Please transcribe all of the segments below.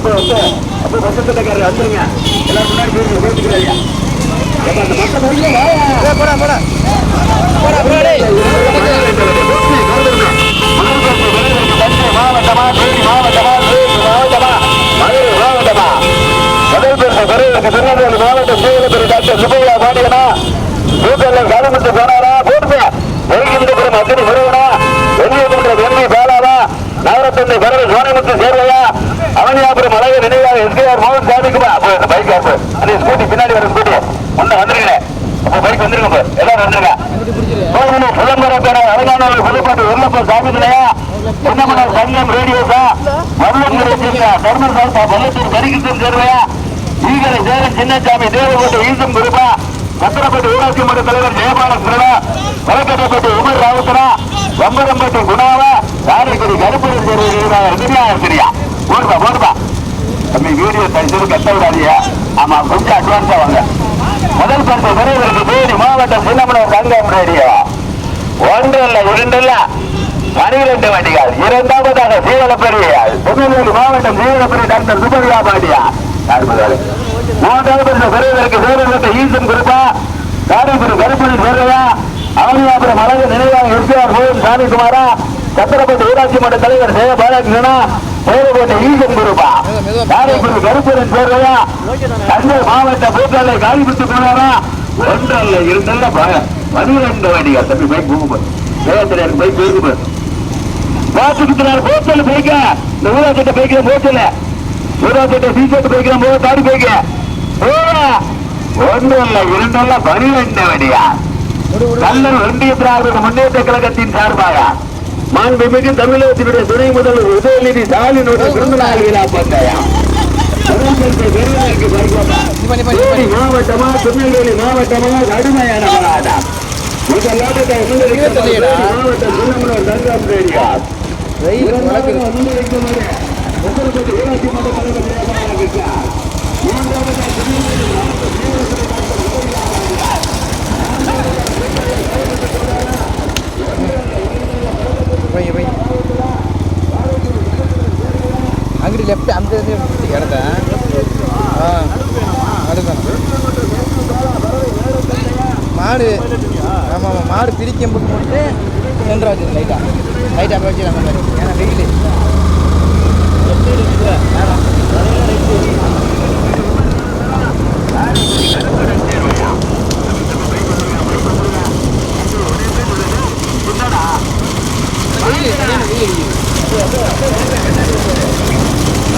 அப்போ அப்போ பக்கத்துக்காரர் வந்துருங்க. எல்லாரும் முன்னாடி போயிருங்க போட்டுக்கிறாங்க அந்த மக்கள். போடா போடா போடா போடா மாவட்டமா தேனி மாவட்டமா தேனி மாவட்டமா மதுரை மாவட்டமா முதல் பேர் பெரியவருக்கு திருநெல்வேலி மாவட்டம் சேலப்பெரிய டாக்டர் சுப்பையா பாண்டியனா பூக்கல்ல காலமுத்து போனாரா போட்டு வைகிந்தபுரம் அத்தனை முருகனா வெள்ளியகுன்ற வெள்ளி பாலாவா நகரத்தந்தை பரவ சோனமுத்து சேர்வையா அவனியாபுரம் அழகு நினைவாக எஸ்கேஆர் மோகன் சாமிக்குமா பைக் ஆப்பு அதே ஸ்கூட்டி பின்னாடி வர ஸ்கூட்டி ஒண்ணு வந்துருங்க. அப்போ பைக் வந்துருங்க இப்ப. எல்லாரும் வந்துருங்க. கோவிலும் புலம்பரம் அழகானவர் புதுப்பாட்டு உருளப்ப சங்கம் ரேடியோஸா மருளங்குடி சேர்ந்த தர்மர் சாஸ்தா பள்ளத்தூர் கரிகித்தன் சேர்வையா ஈகரை சேரன் சின்னசாமி தேவகோட்டை ஈசம் ஊராட்சி மன்ற தலைவர் ஜெயபால சுரடா வழக்கட்டப்பேட்டை உமர் ராவுத்தரா வம்பரம்பேட்டை குணாவா? காரைக்குடி கருப்பூர் சேர்வை இருக்கிறியா போடுப்பா போடுப்பா தம்பி வீடியோ தரிசனம் கட்ட விடாதீங்க ஆமா கொஞ்சம் அட்வான்ஸா வாங்க. முதல் பரிசு பெறுவதற்கு தேனி மாவட்டம் சின்னமனூர் தங்கம் ரேடியோ ஒன்று இல்ல இரண்டு இல்ல பனிரெண்டு வண்டிகள். இரண்டாவதாக சீவலப்பெரியால் திருநெல்வேலி மாவட்டம் சீவலப்பெரிய டாக்டர் சுபரியா பாண்டியா மூன்றாவது பரிசு பெறுவதற்கு சேரத்தை ஈசன் குறிப்பா காரைக்குடி கருப்பணி சேர்வையா அவனியாபுரம் அழகு நினைவாக எஸ்ஆர் மோகன் சாமிக்குமாரா சத்திரப்பட்டு ஊராட்சி மன்ற தலைவர் ஜெய பாலகிருஷ்ணனா சேரப்பட்ட ஈசன் குறிப்பா காரைக்குடி கருப்பணன் சேர்வையா தஞ்சை மாவட்ட பூக்காலை காலிபுத்து போனாரா ஒன்றல்ல இருந்தல்ல பனிரெண்டு வண்டிகள் தம்பி பைக் போகும்போது. தேவத்தினர் பைக் போகும்போது. பாத்துக்கிட்டு போச்சல் பைக்க இந்த ஊராட்சிட்ட பைக்கிற போச்சல ஊராட்சிட்ட சீசட்டு பைக்கிற போது தாடி பைக்க ஒன்று இல்ல இரண்டல்ல பனிரெண்டு வண்டியா கல்லர் ஒன்றிய திராவிட முன்னேற்ற கழகத்தின் சார்பாக. மாண்புமிகு தமிழகத்தினுடைய துணை முதல்வர் உதயநிதி ஸ்டாலினுடைய பிறந்தநாள் விழா பந்தயம். தேனி மாவட்டமா திருநெல்வேலி மாவட்டமா கடுமையான போராட்டம். மாவட்டம் சின்னமனூர் தங்கம் உத்தரப்பட்டி ஊராட்சி மன்ற தலைவர் ஜெயபாலன் இருக்கிறார். மூன்றாவதாக திருநெல்வேலி மாவட்டம் சீவலப்பேட்டை டாக்டர் உதயா போய் போய் அங்கிட்டு லெஃப்ட் அந்த இது இடத்த மாடு ஆமாம் ஆமாம் மாடு பிரிக்கும் போது மட்டும் சென்டர் வச்சு லைட்டாக லைட்டாக அப்படி வச்சு நம்ம ஏன்னா வெயில். வெயில் வெயில் அடிக்குது.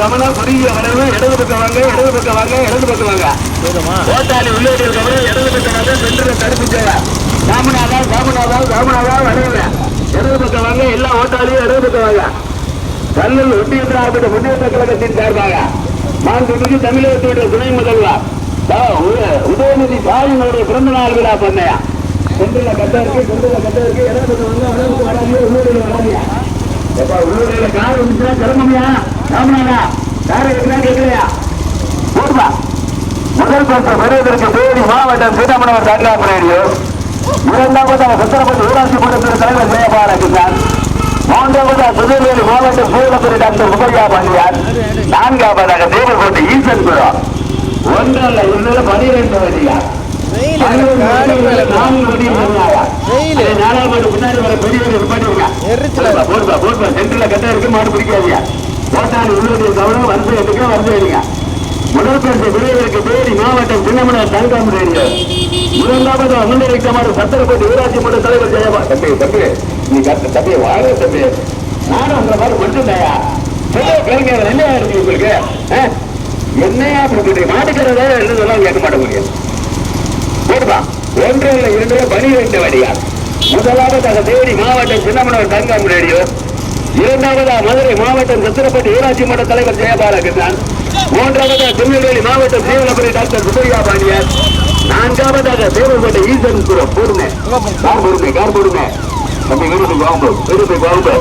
கவனம் குறுகிய வளைவு இடது பக்கம் வாங்க இடது பக்கம் வாங்க இடது பக்கம் வாங்க. ஓட்டாளி உள்ளேடியல் கவனம் இடது பக்கம் வாங்க சென்டர் தடுப்பு ராமநாதா ராமநாதா ராமநாதா வளைவுல இடது பக்கம் வாங்க எல்லா ஓட்டாளியும் இடது பக்கம் வாங்க. கல்லூர் திராவிட முன்னேற்ற கழகத்தின் சார்பாக மாண்புமிகு தமிழகத்துடைய துணை முதல்வர் உதயநிதி ஸ்டாலினுடைய பிறந்த நாள் விழா பண்ணையா? சென்றில் கட்ட இருக்கு சென்றில் கட்ட இருக்கு இடது பக்கம் வாங்க உள்ளூரில் வராதியா உள்ளூரில் கார் வந்துச்சுன்னா கிளம்புமையா? ராமநாதா கார் இருக்கிறா கேட்கலையா முதல் பெற்ற பெறுவதற்கு தேனி மாவட்டம் சின்னமனவர் தங்காம் ரேடியோ. இரண்டாவதாக சத்திரப்பட்டி ஊராட்சி மன்றத்தின் தலைவர் ஜெயபாலகிருஷ்ணன். மூன்றாவதாக புதுவேலி மாவட்டம் சூழப்படி டாக்டர் முகையா பாண்டியார். நான்காவதாக தேவகோட்டை ஈசன் குரம் ஒன்றல்ல இரண்டு பனிரெண்டு வழியார் நாலாவது முன்னாடி பெரிய போடுப்பா, போடுப்பா. சென்டர்ல கட்ட இருக்கு, மாடு பிடிக்காதீங்க. போட்டால் உள்ளூரில் கவனம், வரிசை எடுக்க, வரிசை எடுங்க. முதல் பரிசு விரைவிற்கு தேனி மாவட்டம் சின்னமனர் தங்கம் ரேடியோ இரண்டாவது முன்னெடுக்கமான சத்திரப்பட்டி ஊராட்சி மன்ற தலைவர் ஜெயபா தம்பி தம்பி நீ கத்த தம்பி வாங்க தம்பி. நானும் உங்களை மாதிரி மட்டும்தாயா சொல்ல கேளுங்க என்னையா இருக்கு உங்களுக்கு? என்னையா அப்படி மாட்டுக்கிறதா மாட்டுக்கிறதே என்ன சொன்னாலும் கேட்க மாட்டேங்க முடியும் போடுப்பா ஒன்று இல்லை இரண்டு பனிரெண்டு வழியா. அதை தேடி மாவட்டம் சின்னமனூர் தங்கம் ரேடியோ. இரண்டாவதா மதுரை மாவட்டம் சத்திரப்பட்டி ஊராட்சி மன்ற தலைவர் ஜெயபாலகிருஷ்ணன். மூன்றாவதா திருநெல்வேலி மாவட்டம் சீவலபுரி டாக்டர் சுப்பையா பாண்டியர் நான்காவதாக தேவகோட்டை ஈசன் புரம் பொறுமை. கார் பொறுமை கார் பொறுமை. தம்பி விருது கோம்பு விருது கோம்பு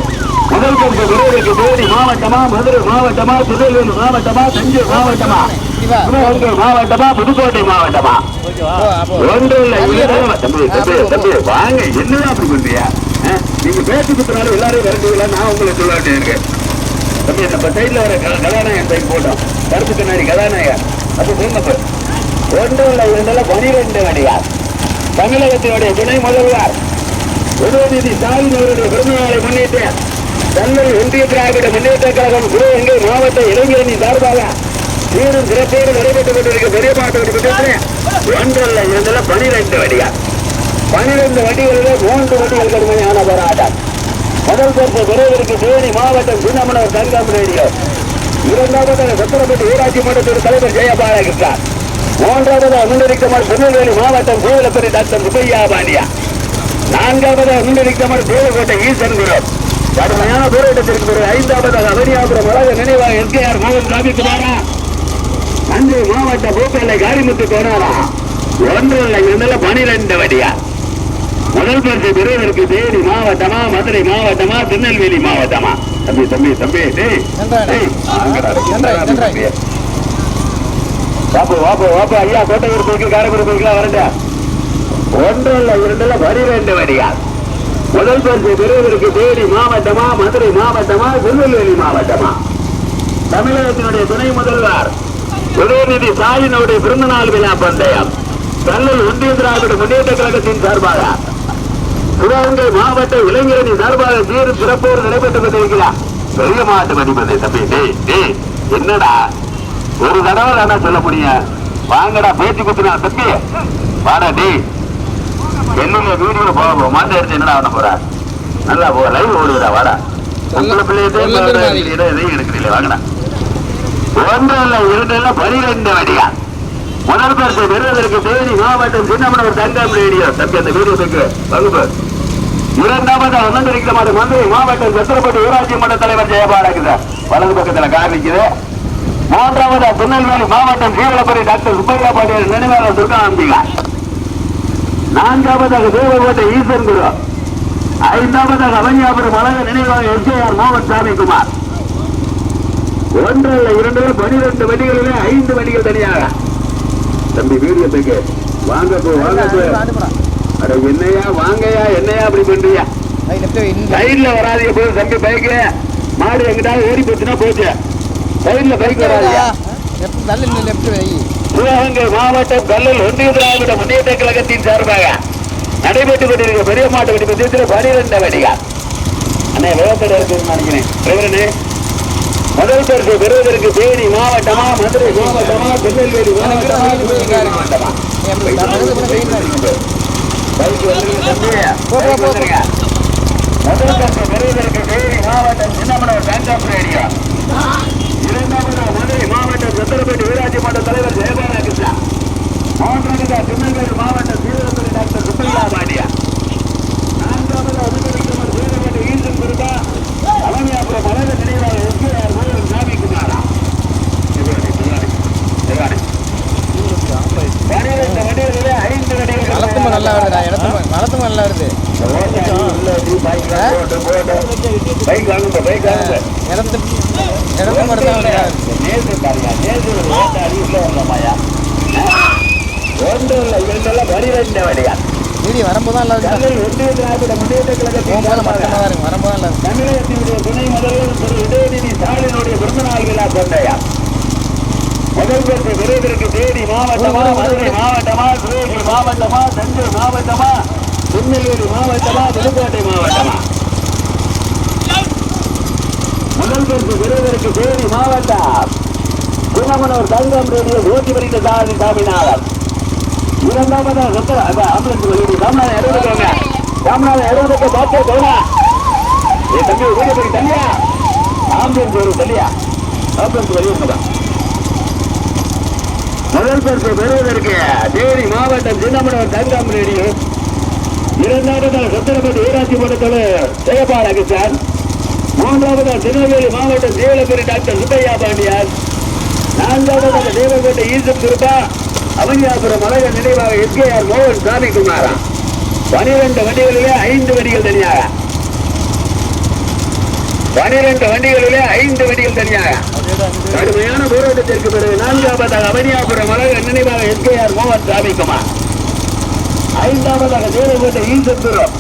முதல் பரிசு விருதுக்கு தேனி மாவட்டமா மதுரை மாவட்டமா திருநெல்வேலி மாவட்டமா தஞ்சை மாவட்டமா? மாவட்டமா புதுக்கோட்டை மாவட்டமா? ஒன்று இல்ல வாங்க என்னடா அப்படி ஆ? நீங்க பேச்சு குத்துனாலும் எல்லாரையும் விரட்டுவீங்களா நான் உங்களுக்கு சொல்ல வேண்டியிருக்கு தம்பி நம்ம சைட்ல வர கதாநாயகன் சைட் போட்டோம். கருப்பு கண்ணாடி கதாநாயகன். அது சொன்னப்ப ஒன்று இல்ல இரண்டுல பனிரெண்டு அடியார் தமிழகத்தினுடைய துணை முதல்வர் உதயநிதி ஸ்டாலின் அவருடைய பிறந்த நாளை முன்னிட்டு சென்னை ஒன்றிய திராவிட முன்னேற்ற கழகம் சிவகங்கை மாவட்ட இளைஞரணி சார்பாக சீரும் சிறப்போடு நடைபெற்றுக் கொண்டிருக்க பெரிய மாட்டு ஒன்றல்ல இரண்டுல பனிரெண்டு அடியார் பனிரெண்டு வண்டிகளிலே மூன்று வண்டிகள் கடுமையான போராட்டம் முதல் பரிசு பெறுவதற்கு தேனி மாவட்டம் சின்னமனவர் தங்கம் ரேடியோ. இரண்டாவது சத்திரப்பட்டி ஊராட்சி மன்றத்தின் தலைவர் ஜெயபாலகிருஷ்ணன். மூன்றாவது முன்னெடுக்கமல் திருநெல்வேலி மாவட்டம் கோவிலப்பட்டி டாக்டர் சுப்பையா பாண்டியா. நான்காவது முன்னெடுக்கமல் கோவில்கோட்டை ஈசன் குரு. கடுமையான போராட்டத்திற்கு பிறகு ஐந்தாவது அவனியாபுரம் உலக நினைவாக எஸ்கேஆர் மோகன் ராமிக்குமாரா தஞ்சை மாவட்ட பூக்கல்லை காரிமுத்து கோணாரா ஒன்று இல்லை இரண்டுல பனிரெண்டு வடியா முதல் பரிசு பெறுவதற்கு தேனி மாவட்டமா மதுரை மாவட்டமா திருநெல்வேலி மாவட்டமா? தம்பி தம்பி தம்பி? வாப்பு வாப்பு வாப்பு ஐயா கோட்டையூர் கோயிலுக்கு காரைக்குடி கோயிலுக்கு வரண்டா ஒன்று இல்லை இரண்டுல பனிரெண்டு வடியா முதல் பரிசு பெறுவதற்கு தேனி மாவட்டமா மதுரை மாவட்டமா திருநெல்வேலி மாவட்டமா? தமிழகத்தினுடைய துணை முதல்வர் உதயநிதி ஸ்டாலினுடைய பிறந்தநாள் விழா பந்தயம். கல்லூர் ஒன்றிய திராவிட முன்னேற்ற கழகத்தின் சார்பாக சிவகங்கை மாவட்ட இளைஞரணி சார்பாக சீர் சிறப்போடு நடைபெற்றுக் கொண்டிருக்கிறார். பெரிய மாவட்ட மதிப்பது தம்பி டேய் டேய் என்னடா? ஒரு தடவை தானே சொல்ல முடியும் வாங்கடா பேச்சு குத்துனா தம்பி. வாடா டேய். என்னங்க வீடியோ போக மாட்டை எடுத்து என்னடா பண்ண போற? நல்லா போ லைவ் ஓடுடா வாடா. உங்களை தெரியாது. எதையும் எடுக்கிறீங்களே வாங்கடா. ஒன்று இல்ல இரண்டு இல்ல பனிரெண்டு வடியா முதல் பரிசு பெறுவதற்கு தேனி மாவட்டம் சின்னமனவர் தங்கம் ரேடியோ. தம்பி அந்த வீடியோ வகுப்பு. இரண்டாவது அமர்ந்திருக்கிற மாவட்டம் மதுரை மாவட்டம் சத்திரப்பட்டு ஊராட்சி மன்ற தலைவர் ஜெயபாலகிருஷ்ணன் வலது பக்கத்துல கார் நிக்குது மூன்றாவது திருநெல்வேலி மாவட்டம் சீவலப்படி டாக்டர் சுப்பையா பாண்டியன் நினைவாளர் துர்கா அம்பிகா நான்காவதாக தேவகோட்டை ஈசன் குரு. ஐந்தாவதாக அவனியாபுரம் அழக நினைவாக எஸ்ஏஆர் மோகன் சாமி குமார் ஒன்று இல்ல இரண்டு பனிரெண்டு வண்டிகளிலே ஐந்து வண்டிகள் தனியாக. தம்பி வீரியத்துக்கு வாங்க போ வாங்க போ. அட என்னையா வாங்கயா என்னையா அப்படி பண்றியா சைடுல வராதீங்க போது தம்பி பைக்கு மாடு எங்கிட்டாவது ஓடி போச்சுன்னா போச்சு. சைடுல பைக் வராதியா சிவகங்கை மாவட்டம் கல்லூர் ஒன்றிய திராவிட முன்னேற்ற கழகத்தின் சார்பாக நடைபெற்றுக் கொண்டிருக்க பெரிய மாட்டு வெடி பந்தயத்தில் பனிரெண்டு வடிகா அண்ணே வேகத்தடை இருக்குன்னு நினைக்கிறேன் முதல் பரிசு பெறுவதற்கு தேனி மாவட்டமா மதுரை மாவட்டமா திருநெல்வேலி மாவட்டமா மாவட்டமா? பைக் வந்துருங்க தம்பி. பெறுவதற்கு தேனி மாவட்டம் சின்னமனூர் பேங்காப் ரேடியோ இரண்டாவது மதுரை மாவட்டம் சத்திரப்பேட்டை ஊராட்சி மன்ற தலைவர் ஜெயபாலகிருஷ்ணா மூன்றாவது திருநெல்வேலி மாவட்டம் டாக்டர் சுப்பையா பாண்டியா நான்காவது அனுமதிக்குமார் சீரகப்பேட்டை ஈசன் குருதா அவனியாபுரம் மலர நினைவாக எஸ்கேஆர் மோகன் சாமிக்குமாரா சிவகாணி சிவகாணி சிவகாணி பனிரெண்டு வண்டிகளிலே ஐந்து வண்டிகள் வளர்த்துமா நல்லா வருதுடா இடத்துமா வளர்த்துமா நல்லா வருது பைக் வாங்குங்க பைக் வாங்குங்க இடத்து இடத்து மட்டும் தான் நல்லா இருக்கு நேசு பாருங்க நேசு ஒரு ஓட்ட அடி உள்ள வரலாமாயா ஒன்று இல்லை இரண்டு பனிரெண்டு வடிகால் வீடியோ வரும்போது தான் நல்லா இருக்கும் கல்லூரி ஒன்றிய திராவிட முன்னேற்ற கழகத்தின் போகும்போது சார்பாக மட்டமாக தான் இருக்கும் வரும்போது தான் நல்லா இருக்கும் தமிழகத்தினுடைய துணை முதல்வர் திரு உதயநிதி ஸ்டாலினுடைய பிறந்தநாள் விழா கொண்டையா முதல் பெற்ற விருதிற்கு தேனி மாவட்டமா மதுரை மாவட்டமா சிவகங்கை மாவட்டமா தஞ்சை மாவட்டமா திருநெல்வேலி மாவட்டமா புதுக்கோட்டை மாவட்டமா முதல் பெற்ற விருதிற்கு தேனி மாவட்டம் குணமனூர் தங்கம் ரேடியோ ஓட்டி வருகிற சாதி சாமிநாதன் இரண்டாவதாக சத்திர ஆம்புலன்ஸ் வெளியிடு ராமநாதன் எழுதுக்கோங்க ராமநாதன் எழுதுக்க டாக்டர் கவுனா ஏ தம்பி வீடு போய் தள்ளியா ஆம்புலன்ஸ் வரும் தள்ளியா ஆம்புலன்ஸ் வெளியிடுங்க முதல் பரிசு பெறுவதற்கு தேனி மாவட்டம் சின்னமனவர் தங்கம் ரேடியோ இரண்டாவது சத்திரப்பட்டு ஊராட்சி மன்றத்தோடு ஜெயபாலகிருஷ்ணன். மூன்றாவது திருநெல்வேலி மாவட்டம் தேவலப்பேரி டாக்டர் சுப்பையா பாண்டியார் நான்காவதாக தேவகோட்டை ஈசப் திருப்பா அவனியாபுரம் மலைய நினைவாக எஸ்கேஆர் மோகன் சாமி குமாரா பனிரெண்டு வண்டிகளிலே ஐந்து வண்டிகள் தனியாக. பனிரெண்டு வண்டிகளிலே ஐந்து வண்டிகள் தனியாக. கடுமையான போராட்டத்திற்கு பிறகு நான்காவதாக அவனியாபுரம் மலைய நினைவாக எஸ்கேஆர் மோகன் சாமி குமார் ஐந்தாவதாக தேவகோட்டை ஈசன் துரம்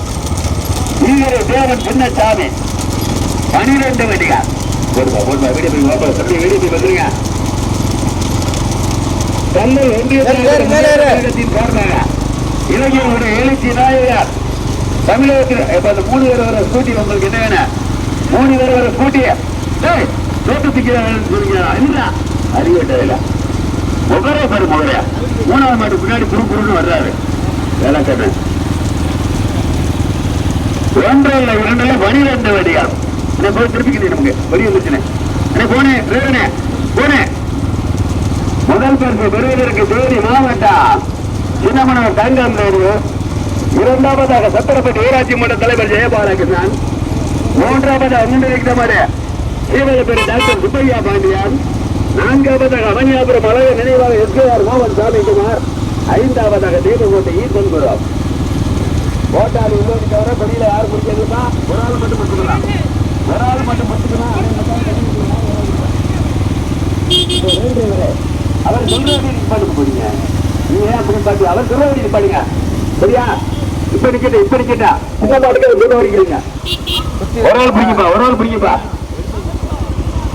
ஈரே தேவன் சின்னசாமி. பனிரெண்டு வண்டிகள். போடுப்பா போடுப்பா போய் வீடு போய் வந்துருங்க. கல்லூர் ஒன்றிய இளைஞர்களுடைய எழுச்சி நாயகர் தமிழகத்தில் இப்ப அந்த மூணு பேர் வர ஸ்கூட்டி உங்களுக்கு என்ன வேணும்? மூணு பேர் வர ஸ்கூட்டி தோட்டு பிக்கிறாங்க சொல்லுங்க. இல்ல. அறிவிட்டதில்ல பேரு முதலையா மூணாவது மாட்டு பின்னாடி குறு குறுன்னு வர்றாரு. வேலைக்கண்ணு ஒன்றில் இரண்டுல பனிரெண்டு வடிகால் போய் நமக்கு? வரி வந்துச்சுனே போனேன் வேறனே போனேன் முதல் பரிசு பெறுவதற்கு தேனி மாவட்டம் சின்னமனூர் தங்கம் ரேடியோ இரண்டாவதாக சத்திரப்பட்டி ஊராட்சி மன்ற தலைவர் ஜெயபாலகிருஷ்ணன். மூன்றாவதாக முன்னிலைக்கிறமாறு சீவகப்பேரி டாக்டர் சுப்பையா பாண்டியன். நான்காவதாக அவனியாபுரம் அழக நினைவாக எஸ்கேஆர் மோகன் சாமிக்குமார் ஐந்தாவதாக தேவகோட்டை ஈசன் குருவம் ஓட்டாளி உள்ளோடி தவிர வெளியில யார் முடிக்கிறதுமா ஒரு ஆள் மட்டும் முடிச்சுக்கலாம். ஒரு ஆள் மட்டும் முடிச்சுக்கலாம். அவர் சொல்றது நிப்பாட்டுக்கு போறீங்க நீங்க ஏன் அப்படி பாத்து அவர் சொல்றது நிப்பாடுங்க சரியா? இப்ப நிக்கட்ட இப்ப நிக்கட்டா. சின்ன பாட்டுக்கு சொல்ல வரைக்கிறீங்க. ஒரு ஆள் பிடிங்கப்பா ஒரு ஆள் பிடிங்கப்பா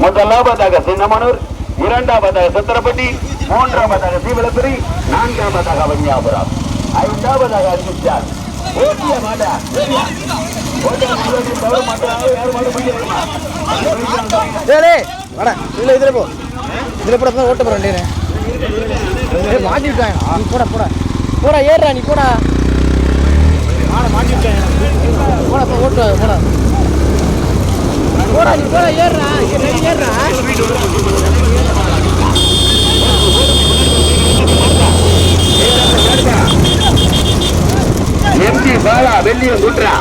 முதலாவதாக சின்னமனூர் இரண்டாவதாக சத்திரப்பட்டி மூன்றாவதாக சீவலப்பெரி நான்காவதாக வன்னியாபுரம் ஐந்தாவதாக அரிசிச்சார் ஓட்டிய மாட்டா? ஓட்டிய மாட்டா, யாரும் மாட்ட முடியாதுமா. டேய் டேய் வாடா இதில் போட தான் ஓட்ட போகிறேன் டேய். ஏய் மாட்டி விட்டாங்க. நீ போடா போடா. போடா ஏறுடா நீ போடா. ஆட மாட்டி விட்டாங்க. போடா போ ஓட்டு போடா. போடா நீ போடா நீ ஏறுடா. எம்ஜி பாலா வெள்ளியம் குன்றா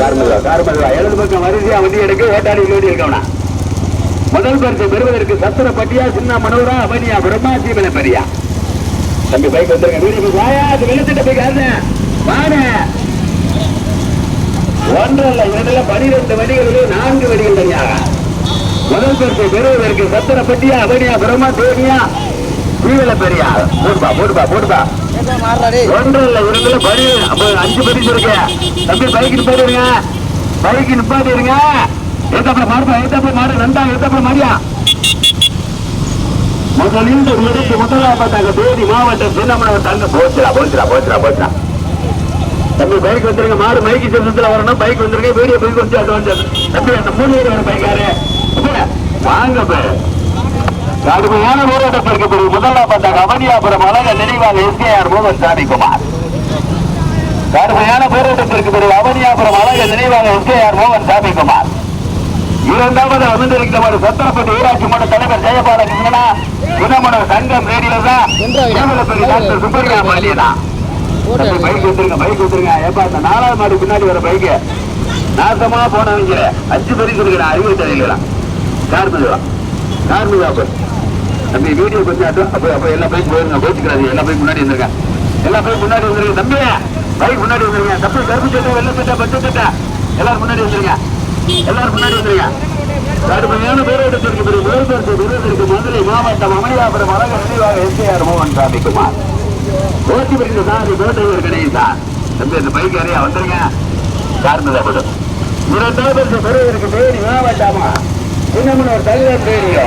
கார்மல்வா கார்மல்வா எழுது பக்கம் வரிசையா வண்டி எடுக்க ஓட்டாடி லோடி இருக்கவனா? முதல் பரிசு பெறுவதற்கு சத்திர பட்டியா சின்ன மனோரா அவனியா பிரம்மா சீமன பெரியா தம்பி பைக் வந்துருங்க வீடு வாயா அது வெள்ளத்திட்ட போய் காரண வாட ஒன்றல்ல இரண்டுல பனிரெண்டு வடிகளிலே நான்கு வடிகள் தனியாக. முதல் பரிசு பெறுவதற்கு சத்திர பட்டியா அவனியா பிரம்மா தேனியா தீவில பெரியா போடுப்பா போடுப்பா. போடுப்பா ஏப்பா இரண்டுல படி அஞ்சு பரிசு இருக்கு. தம்பி பைக் நிப்பாட்டிருங்க பைக் நிப்பாட்டிருங்க ஏத்தாப்புல மாடுப்பா ஏத்தாப்புல மாடு நந்தா ஏத்தாப்புல மாடியா? முதலில் எடுத்து முதலாவதாக தேதி மாவட்டம் சின்னமனவர் தங்க போச்சுடா போச்சுடா போச்சுடா போச்சுடா. தம்பி பைக் வந்துருங்க மாடு மைக்கு சத்தத்துல வரணும். பைக் வந்துருங்க வீடியோ பைக் வந்து அட்வான்ஸ் தம்பி அந்த மூணு பேர் வரும் பைக்காரு. வாங்க பேரு. கடுமையான போராட்டத்திற்கு பிறகு முதலாவதாக அவனியாபுரம் அழக நினைவாக எஸ்கேஆர் மோகன் சாமிக்குமார். கடுமையான போராட்டத்திற்கு பிறகு அவனியாபுரம் அழக நினைவாக எஸ்கேஆர் மோகன் சாமிக்குமார். இரண்டாவது அமர்ந்திருக்கிறவர் சத்திரப்பட்டி ஊராட்சி மன்ற தலைவர் ஜெயபால கிருஷ்ணனா குணமன சங்கம் ரேடியோ தான் ஏவலப்பள்ளி டாக்டர் சுப்பையா பாண்டியனா. ஓட்டு தம்பி, பைக் வந்துருங்க பைக் வந்துருங்க ஏப்பா இந்த நாலாவது மாடு பின்னாடி வர பைக்கு நாசமா போனவங்க. அஞ்சு பரிசு இருக்கிற அறிவு தெரியல கார் மெதுவா போய் தம்பி வீடியோ கொஞ்சம் அட்வா- அப்ப அப்ப எல்லா பைக் போயிருங்க கோச்சுக்கிறாது எல்லா பைக் முன்னாடி வந்துருங்க எல்லா பைக் முன்னாடி வந்துருங்க தம்பி பைக் முன்னாடி வந்துருங்க தம்பி கருப்பு சட்டை வெள்ளை சட்டை பச்சை சட்டை. எல்லாரும் முன்னாடி வந்துருங்க எல்லாரும் முன்னாடி வந்துருங்க. கடுமையான பேரோட்டத்திற்கு பிறகு முதல் மதுரை மாவட்டம் அமளியாபுரம் அழக நினைவாக எஸ்கேஆர் மோகன் சாமிக்குமார் ஓட்டி பிரிந்த சாரி கோட்டையூர் கணேசன் தம்பி இந்த பைக் அறியா வந்துருங்க. சார்ந்ததப்படும் இரண்டாவது பரிசு பெறுவதற்கு தேனி மாவட்டமா இன்னமும் ஒரு தகுதியாக தேனியோ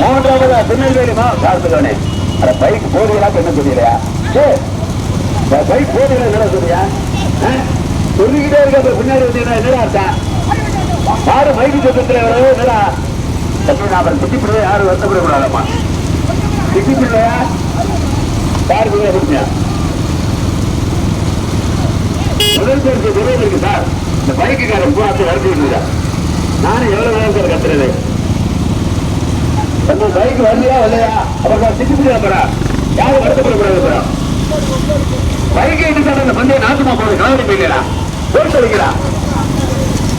மூன்றாவதா திருநெல்வேலி மா சார்ந்தவனே அந்த பைக் போடுகிறா என்ன சொல்லியா சரி பைக் போடுகிறா என்ன சொல்றியா? சொல்லிக்கிட்டே இருக்க பின்னாடி வந்தீங்கன்னா அர்த்தம்? யாரு மைக்கு சத்தத்துல வரவே என்னடா தம்பி யாரும் வருத்தப்படக்கூடாதம்மா. திட்டிப்பிடுவையா யாரு கொடுங்க முதல் பரிசு இருக்கு சார். இந்த பைக்குக்காரன் பூரா அப்படி நானும் எவ்வளவு நேரம் சார் கத்துறது? அந்த பைக் வரலையா வரலையா? அப்புறம் நான் திட்டிப்பிடுவேன் அப்புறம் யாரும் வருத்தப்படக்கூடாது அப்புறம் பைக் எடுத்தாலும் அந்த பந்தய போட்டு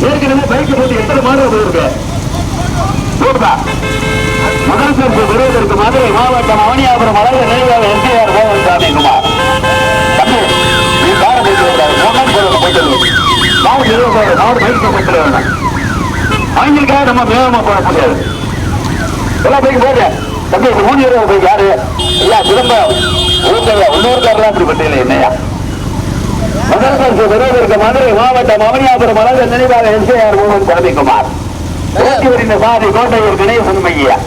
ஏற்கனவே பைக் போட்டு எத்தனை மாதம் போயிருக்கு? போடுதா முதல் பரிசு பெறுவதற்கு மதுரை மாவட்டம் அவனியாபுரம் அழகு நினைவாக எஸ்டிஆர் மோகன் சாமி குமார் பைக் அவங்களுக்காக நம்ம வேகமா போட முடியாது. எல்லாம் பைக் போடு தம்பி மூணு இருபது பைக் யாரு? ஐயா திரும்ப ஊர்ல உள்ளூர்காரெல்லாம் இப்படி பட்டியல என்னையா? முதல் பரிசு மதுரை மாவட்டம் அவனியாபுரம் மலர் நினைவாக எஸ்டிஆர் மோகன் சாமி குமார் கோட்டையூர் கணேசன் மையா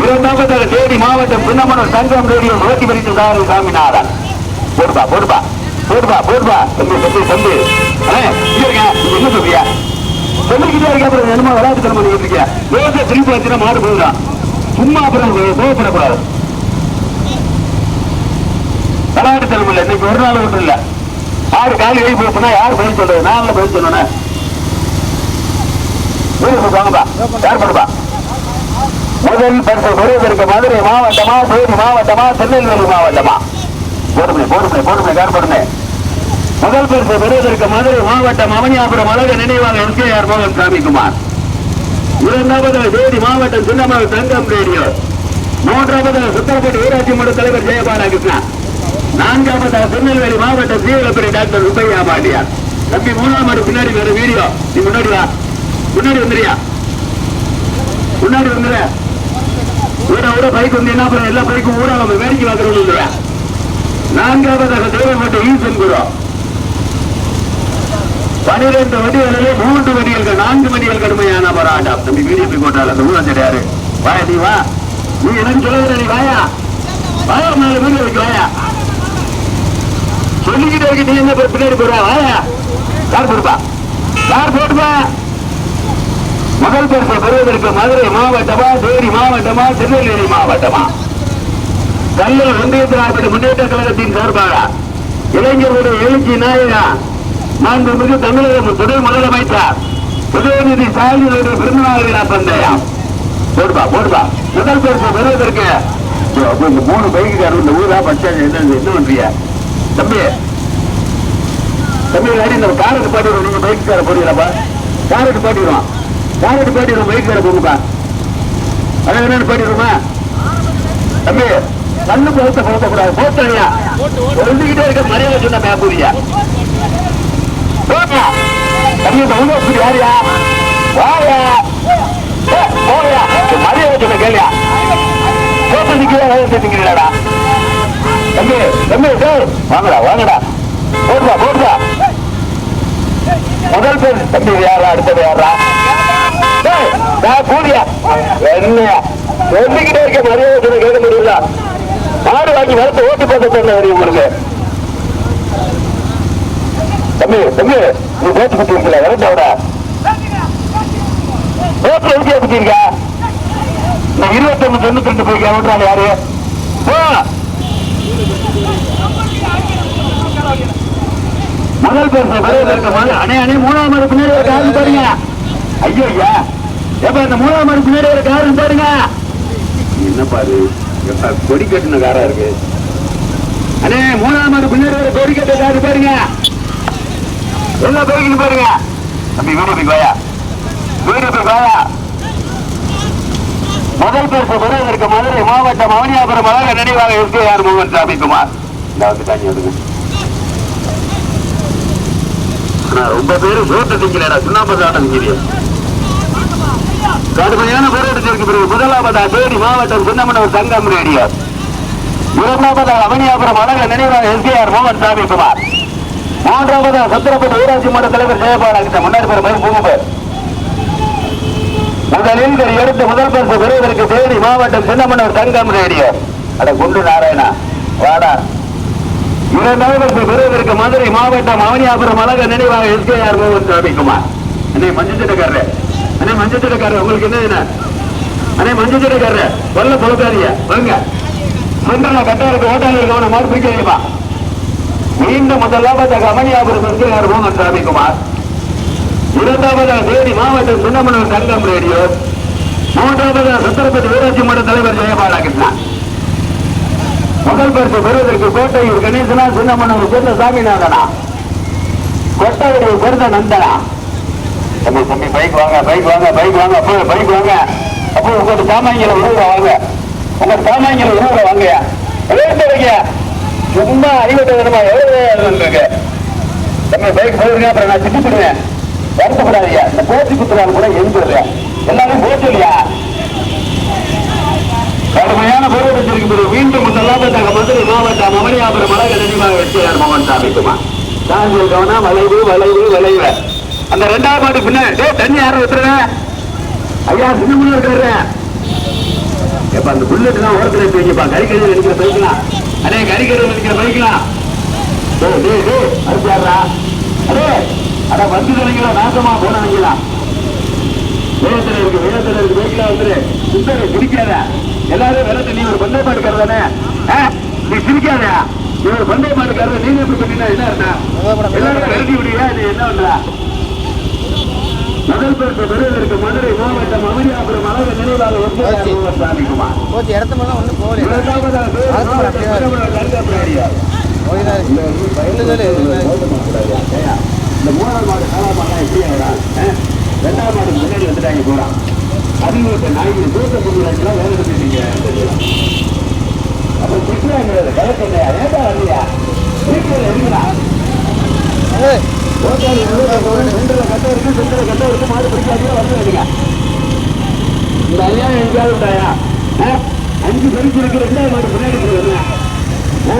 இரண்டாவதாக தேனி மாவட்டம் பின்னமனூர் தங்கம் ரேடியோ ஓட்டி வருகின்ற சாதி சாமிநாதன். போடுப்பா போடுபா போடுபா போடுபா. தம்பி தம்பி தம்பி. என்ன சொல்றியா? சொல்லிக்கிட்டே இருக்க அப்புறம் என்னமோ விளையாட்டு தரமா நீங்க திருப்பி மாடு போயிடும் சும்மா அப்புறம் கோவப்படக்கூடாது. விளையாட்டு தரம் இல்லை. இன்னைக்கு ஒரு நாள் ஒன்றும் இல்லை. ஆறு காலி கை போச்சுன்னா யார் பதில் சொல்றது? நான் பதில் சொல்லணும் வாங்கப்பா. யார் பண்ணுப்பா? முதல் பரிசு பெறுவதற்கு மதுரை மாவட்டமா தேனி மாவட்டமா திருநெல்வேலி மாவட்டமா? போடுமே போடுமே போடுமே யார் போடுமே? முதல் பரிசு பெறுவதற்கு மதுரை மாவட்டம் அவனியாபுரம் அழக நினைவாக யார் மோகன் சாமிக்குமார். இரண்டாவது தேனி மாவட்டம் சின்னமாக தங்கம் ரேடியோ. மூன்றாவது சுத்தரப்பட்டு ஊராட்சி மன்ற தலைவர் ஜெயபாலகிருஷ்ணன் நான்காவது திருநெல்வேலி மாவட்ட சீவலப்படி டாக்டர் சுப்பையா பாண்டியார் தம்பி மூணாம் ஆண்டு பின்னாடி வேற வீடியோ. நீ முன்னாடி வா. முன்னாடி வந்துறியா முன்னாடி வந்துரு. ஊட ஊட பைக் வந்து என்ன பண்ண? எல்லா பைக்கும் ஊரா நம்ம வேடிக்கை பார்க்கறோம்னு வந்துடுவேன் நான்காவதாக தேவைப்பட்ட ஈசன் குரு. பனிரெண்டு வடிகளிலே மூன்று வடிகள் நான்கு வடிகள் கடுமையான போராட்டம். தம்பி பிஜேபி கோட்டால அந்த ஊரம் தெரியாது வாயா நீ வா. நீ எனக்கு சொல்லுகிற நீ வாயா. வாயா நாலு பேர் வைக்க வாயா. சொல்லிக்கிட்டே இருக்கு நீ என்ன போய் பின்னாடி போறா? யார் போடுப்பா. யார் போட்டுப்பா மகள் பரிசு பெறுவதற்கு மதுரை மாவட்டமா தேனி மாவட்டமா திருநெல்வேலி மாவட்டமா. கல்லூர் ஒன்றியத்தினார்படி முன்னேற்ற கழகத்தின் சார்பாக இளைஞர்களுடைய எழுச்சி நாயகா மாண்புமிகு தமிழக துணை முதலமைச்சர் உதயநிதி ஸ்டாலினுடைய பிறந்தநாள் விழா பந்தயம். போடுப்பா போடுப்பா முதல் பரிசு பெறுவதற்கு மூணு பைக்கு இந்த ஊரா பச்சாங்க என்ன என்ன பண்றிய தம்பி. தம்பி அடி இந்த காருக்கு பாட்டிடுவோம் நீங்க பைக் பைக்குக்கார போடுவீங்களாப்பா காருக்கு பாட்டிடுவோம் காருக்கு பாட்டிடுவோம் பைக் பைக்குக்கார போகுப்பா அது என்னன்னு பாட்டிடுவோமா? தம்பி கண்ணு போத்த போத்த கூடாது போத்தனியா ஒழுந்துகிட்டே இருக்க மரியாதை சொன்ன மேப்பூரியா தம்பி இந்த உங்க அப்படி யாரியா? வாயா. போயா. மரியாதை சொன்ன கேள்வியா? போட்டு நிக்கிறா வேலை செஞ்சுக்கிறீங்களா தம்பி தம்பி வாங்கடா வாங்கடா. போடுறா போடுறா முதல் பேர் தம்பி யாரா அடுத்தது யாரா? டேய், என்னையா? சொல்லிக்கிட்டே இருக்க மரியாதை சொன்ன கேட்க முடியல. மாடு வாங்கி வரத்து ஓட்டு போட்டு சொன்ன உங்களுக்கு. தம்பி தம்பி நீ ஓட்டு குத்தி இருக்கல வரட்டோட ஓட்டு எதுக்கே குத்தி நான் இருபத்தொன்னு தொண்ணூத்தி ரெண்டு போய் ஓட்டுறாங்க யாரு? போ. முதல் பரிசு பெறுவதற்கு முதல் அணை அணை மூணாம் மாடு பின்னாடி ஒரு காரணம் பாருங்க. ஐயோ ஐயா எப்ப இந்த மூணாம் பின்னாடி ஒரு காரணம் பாருங்க. என்ன பாரு? கொடி கட்டின காரா இருக்கு. அண்ணே மூணாம் மாடு பின்னாடி ஒரு கொடி கட்ட காரு பாருங்க. எல்லா பேருக்கும் பாருங்க. தம்பி வீடு வாயா. வீடு வாயா. முதல் பரிசு பெறுவதற்கு மதுரை மாவட்டம் அவனியாபுரம் அழக நினைவாக எஸ்கேஆர் மோகன் சாமிக்குமார் இந்த வந்து வந்துங்க ரொம்ப பேரு சோத்த திங்கிறா சுண்ணாம்பு சாட்டம் நிக்கிறேன் கடுமையான போராட்டத்திற்கு பிறகு முதலாவதா தேனி மாவட்டம் சின்னமனூர் சங்கம் ரேடியோ. இரண்டாவதாக அவனியாபுரம் அழக நினைவாக எஸ்கேஆர் மோகன் சாமி குமார் மூன்றாவதா சத்திரப்பட்ட ஊராட்சி மன்ற தலைவர் ஜெயபாலகிருஷ்ணன் முன்னாடி பேர் மயில் பூமு முதலில் எடுத்து முதல் பரிசு பெறுவதற்கு தேனி மாவட்டம் சின்னமனூர் தங்கம் ரேடியோ. அட குண்டு நாராயணா வாடா. இரண்டாவது பெறுவதற்கு மதுரை மாவட்டம் அவனியாபுரம் அழக நினைவாக எஸ்கேஆர் மோகன் சாமி குமார். அண்ணே மஞ்சத்திட்டக்காரர் அண்ணே மஞ்சத்திட்டக்காரர் உங்களுக்கு என்ன என்ன அண்ணே மஞ்சள் திட்டக்காரர் சொல்ல பொழுதாதிய வாங்க. சென்ட்ரல கட்டா இருக்கு ஓட்டாளர் மீண்டும் மாதிரி பிடிக்கிறீப்பா மீண்டும் முதலாவதாக அவனியாபுரம் எஸ்கேஆர் மோகன் சாமி குமார். இரண்டாவதாக தேனி மாவட்டம் சுண்ணமனூர் தங்கம் ரேடியோ. மூன்றாவது சத்திரப்பதி ஊராட்சி மன்ற தலைவர் ஜெயபாலகிருஷ்ணன் முதல் பரிசு பெறுவதற்கு கோட்டையூர் கணேசனா சின்னமனூர் சேர்ந்த சாமிநாதனா? கொட்டவடியை சேர்ந்த நந்தனா? தம்பி தம்பி பைக் வாங்க பைக் வாங்க பைக் வாங்க அப்போ பைக் வாங்க. அப்போ உங்க சாமான்களை உணவுல வாங்க. உங்க சாமான்களை உணவுல வாங்க. எழுத்துறீங்க சும்மா அறிவட்ட வேணுமா தம்பி பைக் போயிருங்க அப்புறம் நான் திட்டிப்படுவேன் வருத்தப்படாதீங்க. இந்த போச்சு குத்துறாங்க கூட எழுந்துடுறேன் எல்லாரும் போச்சு இல்லையா? கடுமையான போராட்டத்திற்கு பிறகு மீண்டும் முதலாவதாக மதுரை மாவட்டம் அமளியாபுரம் அழக நினைவாக வெற்றியார் மோகன் சாமிக்குமா தாங்கள் கவனம் வளைவு வளைவு வளைவு. அந்த ரெண்டாவது மாடு பின்ன டேய் தண்ணி யாரும் விட்டுருங்க ஐயா சின்ன இருக்காரு எப்ப அந்த புல்லட் தான் ஓரத்துல போய்ப்பா கறிக்கறி நினைக்கிற பைக்கலாம். அடே கறிக்கறி நினைக்கிற பைக்கலாம். டேய் டேய் டேய் அடிச்சாரா அடே அட வந்து நினைக்கலாம் நாசமா போன நினைக்கலாம் வேகத்தில் இருக்கு வேகத்தில் இருக்கு பைக்ல வந்துரு. குடிக்காத. எல்லாரும் வேலை நீ ஒரு பந்தய மாட்டுக்காரர் தானே? நீ சிரிக்காத நீ ஒரு பந்தய மாட்டுக்காரர் நீங்க எப்படி என்ன அர்த்தம்? எல்லாரும் விரட்டி விடுவியா? நீ என்ன பண்ற முதல் பரிசு பெறுவதற்கு மதுரை மாவட்டம் அமரியாபுரம் அழகு நினைவாக சாமிக்குமார். கோச்சு இடத்த மேலாம் ஒன்றும் போகல. இந்த மூணாவது மாடு நாலாம் மாடு எப்படி ஆகுறா ரெண்டாவது மாடு முன்னாடி வந்துட்டாங்க போறான் அதிக நாய்க்கு தூக்க பொருள் வேலை எடுத்துட்டீங்க அப்புறம் திட்டுறாங்க கலக்கண்டையா ஏதா இல்லையா வீட்டில் இருக்குடா ஏய், ஓட்டாளி சென்டர்ல கட்ட இருக்கு சென்டர்ல கட்ட இருக்கு மாடு பிடிக்காதீங்க வந்து வைங்க இந்த ஐயா எங்கேயாவது உண்டாயா ஆ? அஞ்சு பரிசு இருக்கு ரெண்டாவது மாடு முன்னாடி போகுது ஆ?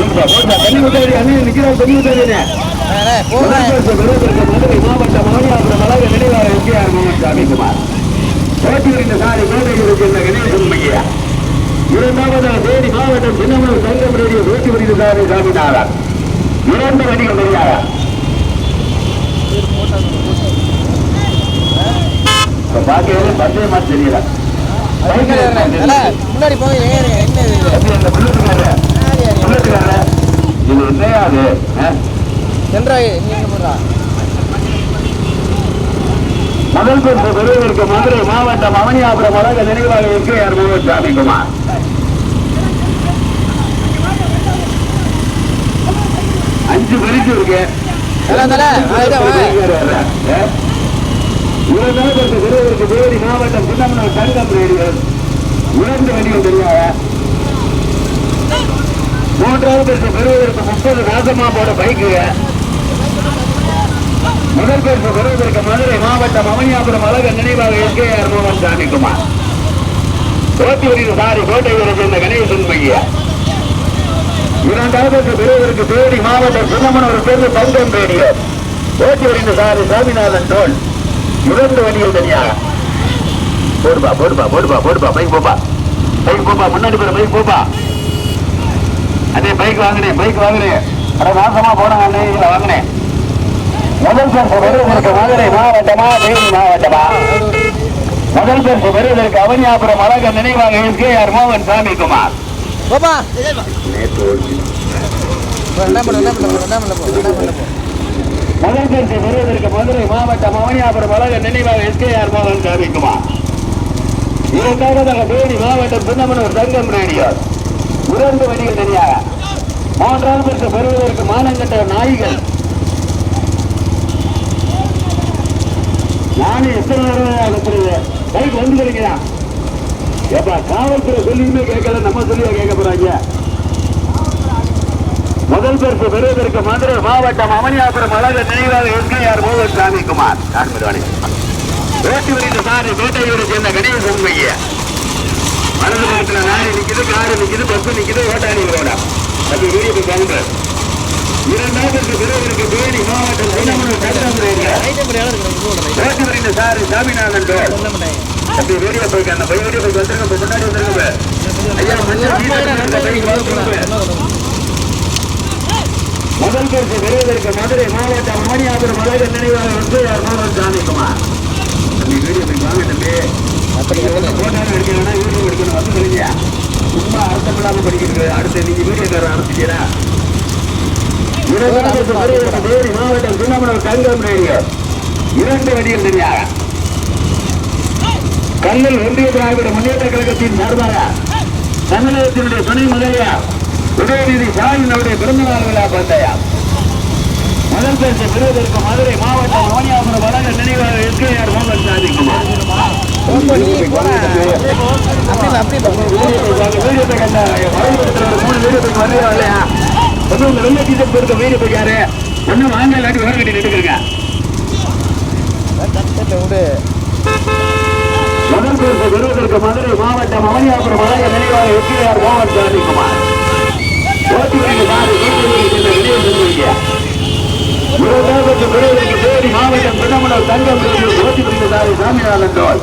உங்களுக்கு ஒரு பேர் இனி மதுரை மாவட்டம் மணியாபுரம் அழகு நினைவாக எம்ஜிஆர் மோகன் சாமிக்குமார் கோட்டியூரின் சாலை கோட்டையூருக்கு இந்த கணேசன் மையா இரண்டாவது தேனி மாவட்டம் சின்னமனூர் சங்கம் ரேடியோ கோட்டியூரின் சாலை சாமிநாதன் இரண்டு வணிகம் மரியாதை இப்ப பார்க்கவே பந்தயமா தெரியல முன்னாடி இருங்க என்ன இது தம்பி, அந்த புல்லட்டுக்காரர், யார் யார் புல்லட்டுக்காரர், இது என்னையா அது ஆ? சென்றாய் நீ என்ன பண்றா முதல் பரிசு பெறுவதற்கு மதுரை மாவட்டம் அவனியாபுரம் அழக நினைவாக எஸ்கேஆர் மோகன் சாமிக்குமார் அஞ்சு பரிசு இருக்கு. இரண்டாவது பெறுவதற்கு தேனி மாவட்டம் சின்னமனூர் தங்கம் ரேடியோ உணர்ந்து வண்டிகள் தெரியாத? மூன்றாவது பரிசு பெறுவதற்கு முப்பது நாசமா போட பைக்குங்க. முதல் பரிசு பெறுவதற்கு மதுரை மாவட்டம் அவனியாபுரம் அழக நினைவாக எஸ்கேஆர் மோகன் சாமிக்குமார். கோட்டியூரின் சாரி கோட்டை சேர்ந்த கணேசன் மையா இரண்டாவது பெறுவதற்கு தேடி மாவட்டம் ஒரு சேர்ந்து தங்கம் ரேடியோ கோட்டியூரின் சாரி சாமிநாதன் தோல். இழந்து வண்டிகள் தனியாக போடுப்பா போடுப்பா போடுப்பா போடுப்பா பைக் போப்பா. பைக் போப்பா முன்னாடி போற பைக் போப்பா. அதே பைக் வாங்கினேன் பைக் வாங்கினேன். அட மாசமா போனாங்க அண்ணே வாங்கினேன். முதல் பரிசு பெறுவதற்கு மதுரை மாவட்டமா தேனி மாவட்டமா? முதல் பரிசு பெறுவதற்கு அவனியாபுரம் அழக நினைவாக மோகன் ரெண்டாம் பண்ண போ ரெண்டாம் பண்ண போ. முதல் பரிசு பெறுவதற்கு மதுரை மாவட்டம் அவனியாபுரம் அழக நினைவாக எஸ்கேஆர் மோகன் சாமிக்குமார் இரண்டாவதாக தேனி மாவட்டம் சின்னமனூர் தங்கம் ரேடியோ இரண்டு வண்டிகள் தனியாக. மூன்றாவது பரிசு பெறுவதற்கு மானங்கட்ட நாய்கள். நானே எத்தனை தடவை அனுப்புறது? பைக் வந்து கிடைக்கிறா ஏப்பா காவல்துறை சொல்லியுமே கேட்கல நம்ம சொல்லியா கேட்க போறாங்க. முதல் பரிசு பெறுவதற்கு மதுரை மாவட்டம் அமனியாபுரம் அழகர் நினைவாக எஸ்கேஆர் மோகன் சாமிக்குமார் காண்பதுவாணி ஓட்டி வருகின்ற சாரி வேட்டையோடு சேர்ந்த கணேசன் உண்மைய மனது பக்கத்துல நாடு நிற்கிது காரு நிற்கிது பஸ் நிற்கிது ஓட்டாணி ரோடா அப்படி வீடியோ கவுண்டர் இரண்டாவது பெறுவதற்கு தேனி மாவட்டம் சின்னமனூர் சட்டமன்ற சாமிநாதன் அப்படி வீடியோ போய்க்கு அந்த பை போய் வந்துருங்க முன்னாடி வந்துருங்க ஐயா முதல் பரிசு பெறுவதற்கு மதுரை மாவட்டம் மணியாபுரம் அழகர் நினைவாக வந்து மோகன் சாமிக்குமார். அப்படி வீடியோ போய் வாங்க தம்பி. நீங்க போட்டாலும் எடுக்கணும்னா வீடியோ எடுக்கணும் வந்து சொல்லுங்க சும்மா அர்த்தமில்லாம படிக்கிறது அடுத்து நீங்க வீடியோக்கார ஆரம்பிச்சீரா இரண்டாவது பெறுவதற்கு மாவட்டம் சின்னமனூர் தங்கம் ரேடியோ இரண்டு வடிகள் தெரியாக கல்லல் ஒன்றிய திராவிட முன்னேற்ற கழகத்தின் சார்பாக தமிழகத்தினுடைய துணை முதலியார் உதயநிதி ஸ்டாலினுடைய பிறந்தநாள் விழா பந்தயம் முதல் பரிசு பெறுவதற்கு மதுரை மாவட்டம் மோனியாபுரம் வழங்க நினைவாக எஸ்கேஆர் மோகன் சாதிக்குமார் போன வீடியோத்தை கண்ட மூணு வீடியோத்துக்கு வரலையா இல்லையா ஒண்ணு உங்க வெள்ளை டீசர்ட் போயிருக்க வீடியோ போய்க்காரு ஒன்னும் வாங்க இல்லாட்டி வேறு கட்டி நின்றுருங்க முதல் மதுரை மாவட்டம் மணியாபுரம் வழங்க நினைவாக எஸ்கேஆர் மோகன் சாதிக்குமார் ஓட்டி வைங்க பாரு சொல்லுவீங்க இரண்டாவது பெறுவதற்கு தேடி மாவட்டம் திருமணம் தங்கம் ஓட்டி வைங்க சாமிநாதன் தோல்.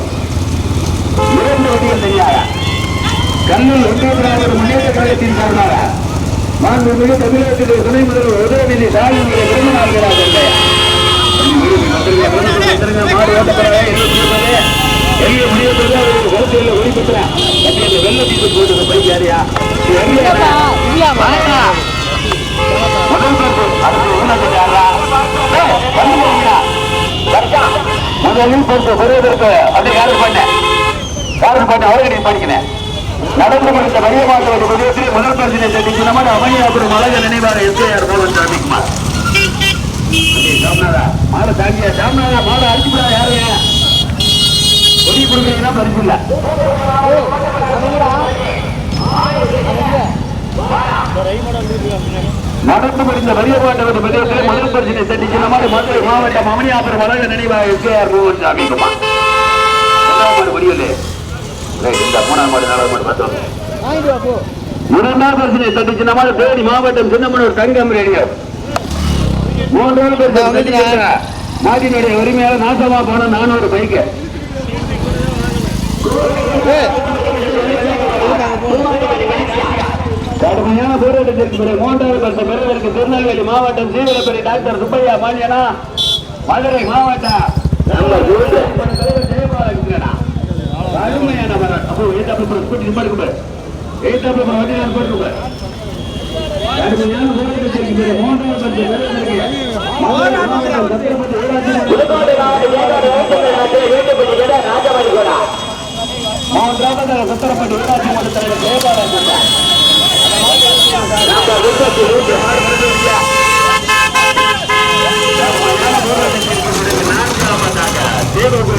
இரண்டு வடிவம் தெரியாத கல்லூர் ஒன்றிய முன்னேற்ற கழகத்தின் சார்பாக மாண்புமிகு தமிழகத்திலே துணை முதல்வர் உதயநிதி ஸ்டாலினுடைய பிறந்த நாள் விழா மாடு ஓட்டப்படாத எளிய முடியப்படுது அவருக்கு கருத்தில் ஒளிபெற்றேன் வெள்ள டீசல் போட்டு பைக் யாரியா? முதலில் பரிசு பெறுவதற்கு அப்படி யாரும் பண்ண யாரும் பண்ண அவர்களை படிக்கிறேன். நடந்து முடிந்த வரிய மாற்றுவது முதல் பரிசினை சந்திச்சு நம்ம அமணியாபுரம் அழக நினைவாக எஸ்ஐஆர் மோகன் சாமிக்குமார் சாமிநாதா மாலை தாங்கியா சாமிநாதா மாலை அடிச்சுடா யாருங்க? கொடி கொடுக்குறீங்கன்னா பரிசு இல்லை நடந்து முடிந்த வரியமாட்டவர் மாட்டவர் முதல் பரிசினை சந்திச்சு நம்ம மதுரை மாவட்டம் அமணியாபுரம் அழக நினைவாக எஸ்ஐஆர் மோகன் சாமிக்குமார் இரண்டாம் மாடு இந்த மூணாம் மாடு நாலாவது மாடு பார்த்தோம். வாங்கிட்டு வா போ. இரண்டாம் பரிசினை சந்திச்சு நம்ம தேனி மாவட்டம் சின்னமனூர் தங்கம் ரேடியோ மூன்றாவது பரிசு சந்திக்கின்ற நாட்டினுடைய உரிமையாளர் நாசமா போன நானூறு பைக்கு. கடுமையான போராட்டத்திற்கு பிறகு மூன்றாவது பரிசு பெறுவதற்கு திருநெல்வேலி மாவட்டம் சீவலப்பேரி டாக்டர் சுப்பையா பாண்டியனா மதுரை மாவட்டம். நம்ம கடுமையான மரம் அப்போ ஏத்தாப்புல ஸ்கூட்டி நிப்பாடு பாரு ஏத்தாப்புல வண்டி நான் போட்டு பாரு கடுமையான போராட்டத்திற்கு பிறகு மூன்றாவது சத்திரப்பட்டி ஊராட்சி மன்ற தலைவர் தேவபுரத்தை